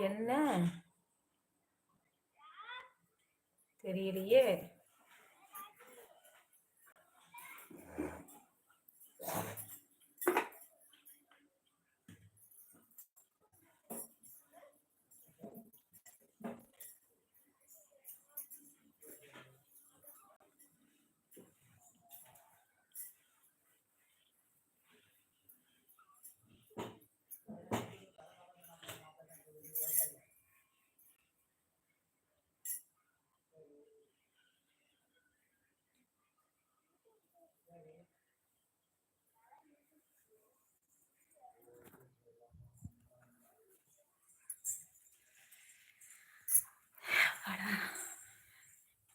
என்ன? தெரியலையே.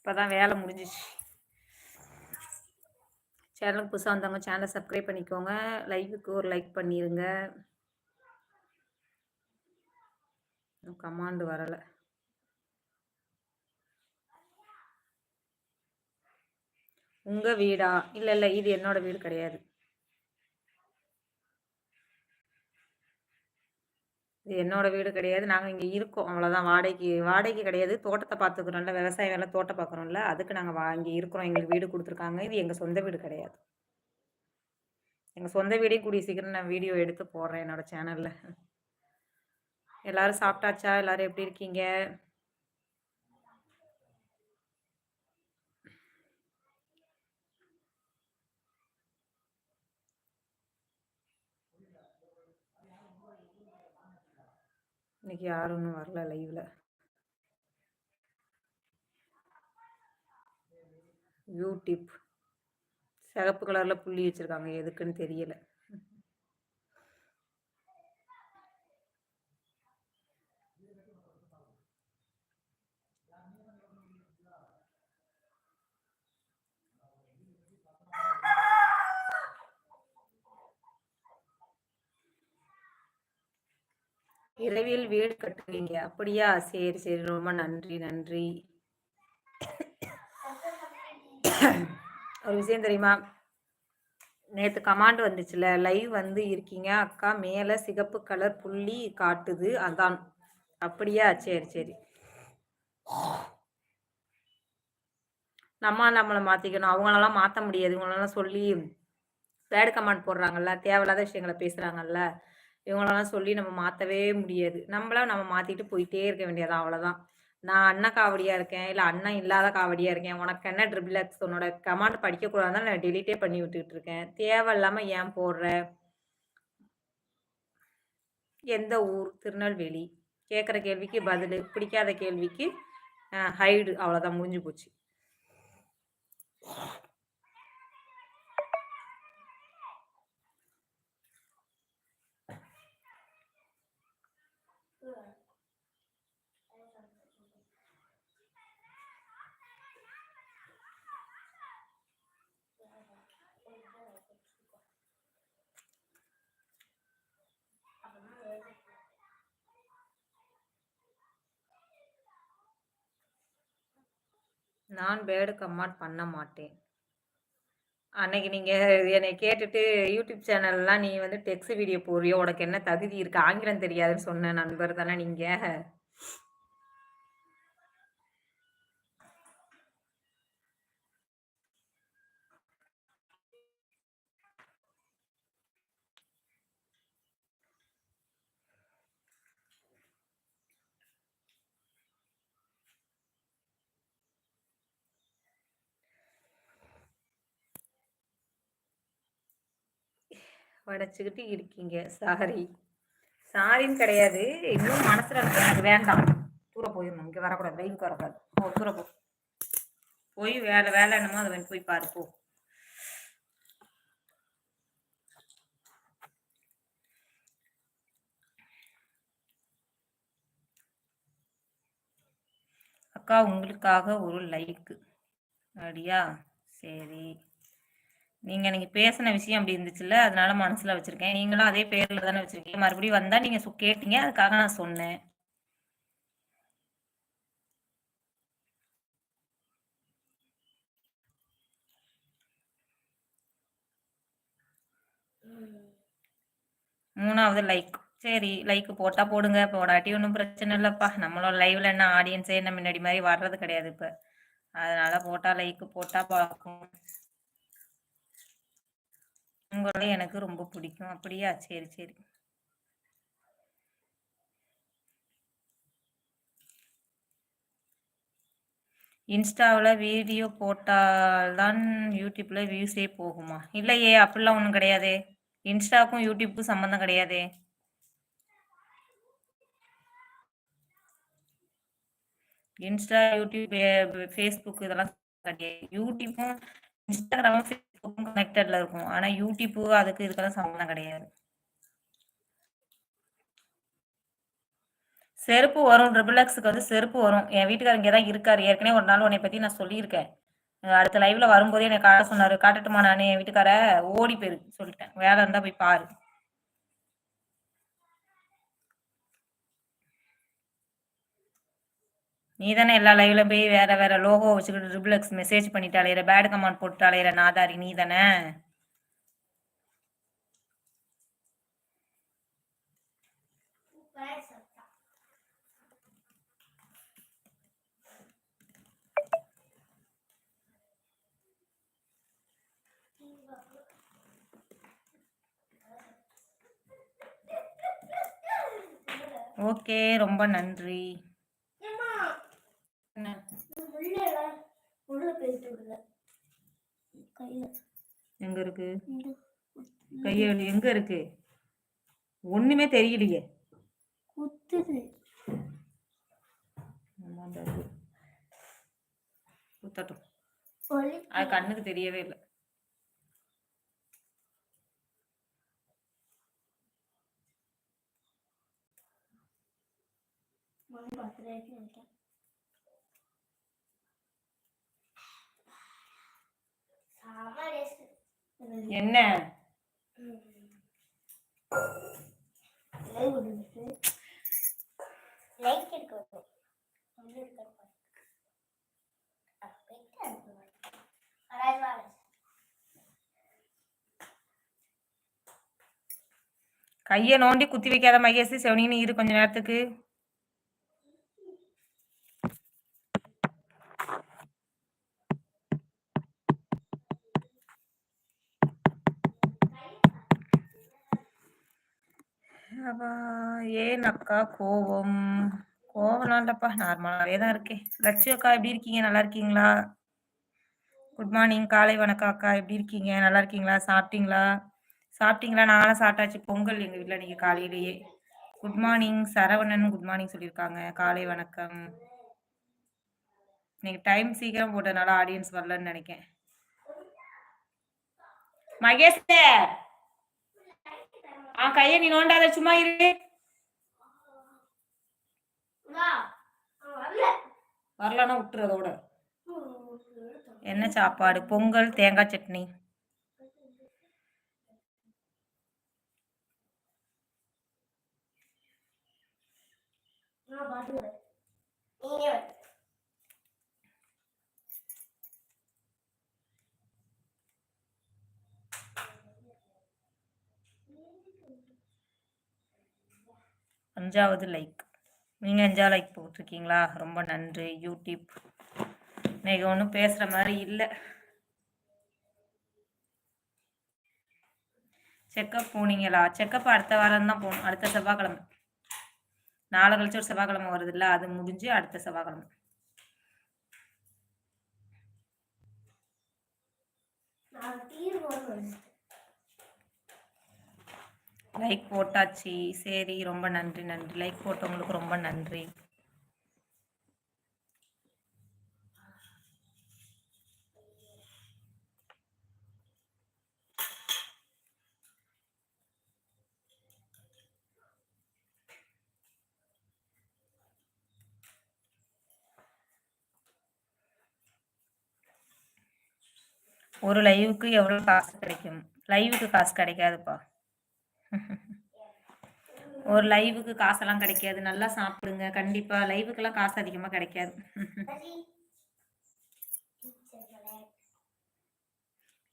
இப்போதான் வேலை முடிஞ்சிச்சு. சேனலுக்கு புதுசாக வந்தவங்க சேனலை சப்ஸ்கிரைப் பண்ணிக்கோங்க. லைவுக்கு ஒரு லைக் பண்ணிடுங்க கமாண்டு வரலை. உங்கள் வீடா? இல்லை இல்லை இது என்னோடய வீடு கிடையாது. இது என்னோட வீடு கிடையாது. நாங்கள் இங்கே இருக்கோம். அவ்வளோதான் வாடகைக்கு வாடகைக்கு கிடையாது. தோட்டத்தை பார்த்துக்குறோம்ல. விவசாய வேலை தோட்டம் பார்க்குறோம்ல. அதுக்கு நாங்கள் வா இங்கே இருக்கிறோம். எங்களுக்கு வீடு கொடுத்துருக்காங்க. இது எங்கள் சொந்த வீடு கிடையாது. எங்கள் சொந்த வீடே கூடிய சீக்கிரம் நான் வீடியோ எடுத்து போடுறேன் என்னோடய சேனலில். எல்லோரும் சாப்பிட்டாச்சா? எல்லோரும் எப்படி இருக்கீங்க? இன்னைக்கு யாரும் ஒன்றும் வரல லைவில் யூடியூப் சிகப்பு கலரில் புள்ளி வச்சுருக்காங்க எதுக்குன்னு தெரியலை. விரைவில் வீடு கட்டுவீங்க. அப்படியா? சரி சரி. ரொம்ப நன்றி நன்றி. ஒரு விஷயம் தெரியுமா? நேற்று கமாண்ட் வந்துச்சுல. லைவ் வந்து இருக்கீங்க. அக்கா மேலே சிகப்பு கலர் புள்ளி காட்டுது. அதான். அப்படியா? சரி சரி. நம்ம நம்மளை மாற்றிக்கணும் அவங்களெல்லாம் மாற்ற முடியாது. இவங்களெல்லாம் சொல்லி பேட் கமாண்ட் போடுறாங்கல்ல. தேவையில்லாத விஷயங்களை பேசுகிறாங்கல்ல இவங்களெல்லாம் சொல்லி நம்ம மாற்றவே முடியாது. நம்மளா நம்ம மாற்றிட்டு போயிட்டே இருக்க வேண்டியது அவ்வளோதான் நான் அண்ணன் காவடியாக இருக்கேன் இல்லை அண்ணன் இல்லாத காவடியாக இருக்கேன் உனக்கு என்ன ட்ரிபிளக்ஸ் உன்னோட கமாண்ட் படிக்கக்கூடாதுன்னு நான் டெலிட்டே பண்ணி விட்டுக்கிட்டு இருக்கேன். தேவையில்லாமல் ஏன் போடுற? எந்த ஊர்? திருநெல்வேலி. கேட்குற கேள்விக்கு பதில். பிடிக்காத கேள்விக்கு ஹைடு அவ்வளோதான் முடிஞ்சு போச்சு. நான் பேடு கமெண்ட் பண்ண மாட்டேன். அன்னைக்கு நீங்கள் என்னை கேட்டுட்டு யூடியூப் சேனல்லாம் நீ வந்து டெக்ஸ்ட் வீடியோ போடுறியோ? உனக்கு என்ன தகுதி இருக்கு? ஆங்கிலம் தெரியாதுன்னு சொன்ன நண்பர் தானே நீங்கள் படைச்சிக்கிட்டு இருக்கீங்க. சாரி. சாரின்னு கிடையாது. இன்னும் மனசுல எனக்கு வேண்டாம். தூர போயிடணும். இங்கே வரக்கூடாது. வெயிலுக்கு வரக்கூடாது. ஓ தூர போ. போய் வேலை வேலை என்னமோ அதை வந்து போய் பாரு போ. அக்கா உங்களுக்காக ஒரு லைக்கு அப்படியா? சரி. நீங்க எனக்கு பேசின விஷயம் அப்படி இருந்துச்சுல்ல அதனால மனசுல வச்சிருக்கேன். நீங்களும் அதே பேர்ல தானே வச்சிருக்கீங்க. மறுபடியும் வந்தா நீங்க கேட்டீங்க. அதுக்காக நான் சொன்னேன். மூணாவது லைக் சரி லைக் போட்டா போடுங்க. போடாட்டி ஒன்றும் பிரச்சனை இல்லைப்பா. நம்மளோட லைவ்ல என்ன ஆடியன்ஸே என்ன முன்னாடி மாதிரி வர்றது கிடையாது இப்ப. அதனால போட்டா லைக் போட்டா பார்க்கும் உங்களை எனக்கு ரொம்ப பிடிக்கும். அப்படியா? சரி சரி. இன்ஸ்டாவில் வீடியோ போட்டால்தான் யூடியூப்பில் வியூஸே போகுமா? இல்லையே அப்படிலாம் ஒன்றும் கிடையாதே. இன்ஸ்டாவுக்கும் யூடியூப்புக்கும் சம்மந்தம் கிடையாதே. இன்ஸ்டா யூடியூப் ஃபேஸ்புக் இதெல்லாம் கிடையாது. யூடியூப்பும் இன்ஸ்டாகிராமும் கனெக்டட்ல இருக்கும். ஆனால் யூடியூப்பு அதுக்கு இதுக்கெல்லாம் சம்மந்தம் கிடையாது. செருப்பு வரும். ட்ரிபிள் எக்ஸுக்கு வந்து செருப்பு வரும். என் வீட்டுக்காரர் இங்கே தான் இருக்காரு. ஏற்கனவே ஒரு நாள் உன்னை பற்றி நான் சொல்லியிருக்கேன். அடுத்த லைவ்ல வரும்போதே என்னை காட்ட சொன்னாரு. காட்டட்டுமா நான்? என் வீட்டுக்கார ஓடி போயிரு சொல்லிட்டேன். வேலை இருந்தா போய் பாரு. நீ தானே எல்லா லைவ்ல போய் வேற வேற லோகோ வச்சுக்கிட்டு ரிப்ளக்ஸ் மெசேஜ் பண்ணிட்டாலே பேட் கமெண்ட் போட்டாலே நாதாரி நீ தானே ஓகே ரொம்ப நன்றி. எங்க இருக்கு? கைய எங்க இருக்கு? ஒண்ணுமே தெரியலையே. குத்துது. குத்தட்டும். அது கண்ணுக்கு தெரியவே இல்லை. என்ன? கையை நோண்டி குத்தி வைக்காத மகேசி செவனின்னு இரு கொஞ்ச நேரத்துக்கு. அப்பா ஏன் அக்கா கோவம்? கோவம்லாம் இல்லப்பா நார்மலாகவே தான் இருக்கேன் லட்சு அக்கா எப்படி இருக்கீங்க? நல்லா இருக்கீங்களா? குட் மார்னிங் காலை வணக்கம் அக்கா. எப்படி இருக்கீங்க? நல்லா இருக்கீங்களா? சாப்பிட்டீங்களா? சாப்பிட்டீங்களா? நானும் சாப்பிட்டாச்சு. பொங்கல் எங்கள் வீட்டில் நீங்கள் காலையிலேயே. Good morning Saravanan good morning சொல்லியிருக்காங்க. காலை வணக்கம். நீங்கள் டைம் சீக்கிரம் போட்டதுனால ஆடியன்ஸ் வரலன்னு நினைக்கேன். மகேஷ் ஆ கையை நீ நோண்டாத சும்மா இரு. வரலன்னா விட்டுரு அதோட என்ன சாப்பாடு? பொங்கல் தேங்காய் சட்னி. அஞ்சாவது லைக் நீங்கள் அஞ்சாவது லைக் போட்டிருக்கீங்களா? ரொம்ப நன்றி. யூடியூப் இன்னைக்கு ஒன்றும் பேசுகிற மாதிரி இல்லை. செக்கப் போனீங்களா? செக்கப் அடுத்த வாரம் தான் போகணும். அடுத்த செவ்வாய்க்கிழமை. நாளை கழிச்சு ஒரு செவ்வாய்க்கிழமை வருது இல்லை அது முடிஞ்சு அடுத்த செவ்வாய்க்கிழமை. லைக் போட்டாச்சு. சரி ரொம்ப நன்றி நன்றி. லைக் போட்டவங்களுக்கு ரொம்ப நன்றி. ஒரு லைவுக்கு எவ்வளோ காசு கிடைக்கும்? லைவுக்கு காசு கிடைக்காதுப்பா. ஒரு லைவுக்கு காசெல்லாம் கிடைக்காது. நல்லா சாப்பிடுங்க. கண்டிப்பா லைவுக்கெல்லாம் காசு அதிகமா கிடைக்காது.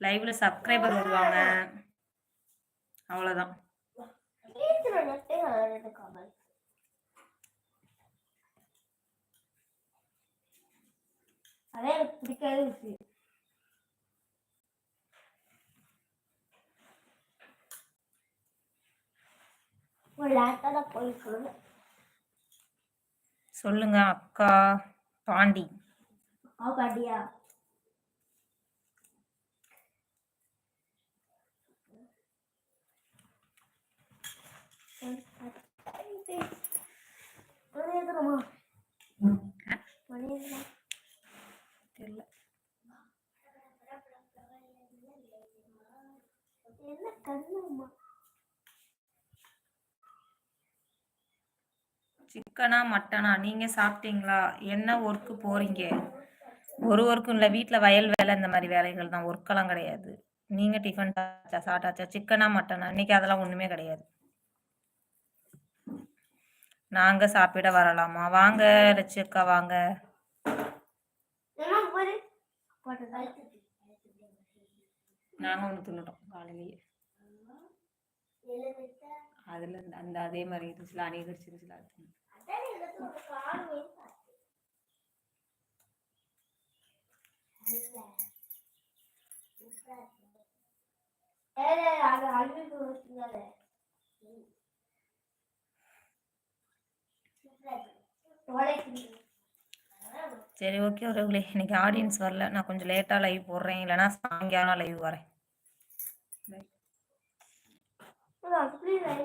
லைவ்ல சப்ஸ்கிரைபர் வருவாங்க. அவ்வளவுதான். அதே எனக்கு லேட்டாக தான் போயிருக்கணும் சொல்லுங்க அக்கா பாண்டி. எத்தனை தெரியல. என்ன கண்ணுமா சிக்கனா மட்டனா? நீங்க சாப்பிட்டீங்களா? என்ன ஒர்க்கு போறீங்க? ஒரு ஒர்க்கும் இல்லை வீட்டில் வயல் வேலை இந்த மாதிரி வேலைகள் தான். ஒர்க்கெல்லாம் கிடையாது. நீங்க டிஃபன் சாப்பிட்டா சாப்பிட்டாச்சா? சிக்கனா மட்டனா? இன்னைக்கு அதெல்லாம் ஒண்ணுமே கிடையாது. நாங்க சாப்பிட வரலாமா? வாங்க லட்சு அக்கா வாங்க என்ன போரு போட்டதா நாங்க ஒன்று தின்னுட்டோம் காலையிலேயே. அதுல அந்த அதே மாதிரி இருந்துச்சுல அணி கடிச்சிருச்சுல அது. சரி ஓகே உறவுகளே இன்னைக்கு ஆடியன்ஸ் வரல. நான் கொஞ்சம் லேட்டா லைவ் போடுறேன். இல்லைன்னா சாயங்காலம் லைவ் வரேன்.